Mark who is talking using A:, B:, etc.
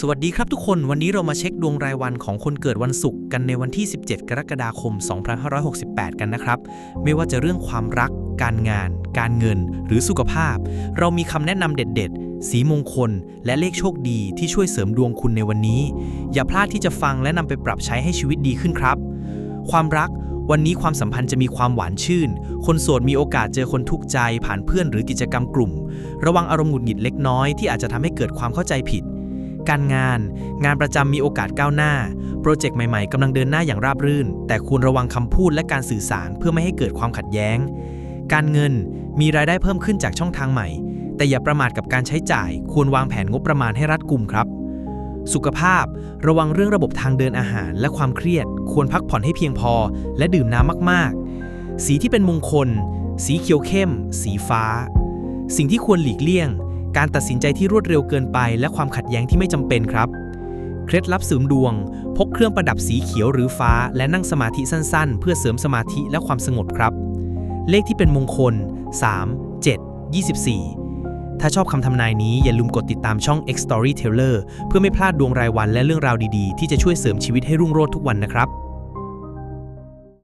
A: สวัสดีครับทุกคนวันนี้เรามาเช็คดวงรายวันของคนเกิดวันศุกร์กันในวันที่ 17 กรกฎาคม 2568 กันนะครับ ไม่ว่าจะเรื่องความรัก การงาน การเงิน หรือสุขภาพ เรามีคำแนะนำเด็ด ๆ สีมงคล และเลขโชคดีที่ช่วยเสริมดวงคุณในวันนี้ อย่าพลาดที่จะฟังและนำไปปรับใช้ให้ชีวิตดีขึ้นครับ ความรักวันนี้ความสัมพันธ์จะมีความหวานชื่น คนโสดมีโอกาสเจอคนทุกข์ใจผ่านเพื่อนหรือกิจกรรมกลุ่ม ระวังอารมณ์หงุดหงิดเล็กน้อยที่อาจจะทำให้เกิดความเข้าใจผิด การงาน งานประจำมีโอกาสก้าวหน้า โปรเจกต์ใหม่ๆกำลังเดินหน้าอย่างราบรื่น แต่ควรระวังคำพูดและการสื่อสารเพื่อไม่ให้เกิดความขัดแย้ง การเงินมีรายได้เพิ่มขึ้นจากช่องทางใหม่ แต่อย่าประมาทกับการใช้จ่าย ควรวางแผนงบประมาณให้รัดกุมครับ สุขภาพ ระวังเรื่องระบบทางเดินอาหารและความเครียด ควรพักผ่อนให้เพียงพอ และดื่มน้ำมากๆ สีที่เป็นมงคล สีเขียวเข้ม สีฟ้า สิ่งที่ควรหลีกเลี่ยง การตัดสินใจที่รวดเร็วเกินไป และความขัดแย้งที่ไม่จำเป็นครับ เคล็ดลับเสริมดวง พกเครื่องประดับสีเขียวหรือฟ้า และนั่งสมาธิสั้นๆ เพื่อเสริมสมาธิและความสงบครับ เลขที่เป็นมงคล 3 7 24 ถ้าชอบคำทำนายนี้อย่าลืมกดติดตามช่อง X Storyteller เพื่อไม่พลาดดวงรายวันและเรื่องราวดีๆ ที่จะช่วยเสริมชีวิตให้รุ่งโรจน์ทุกวันนะครับ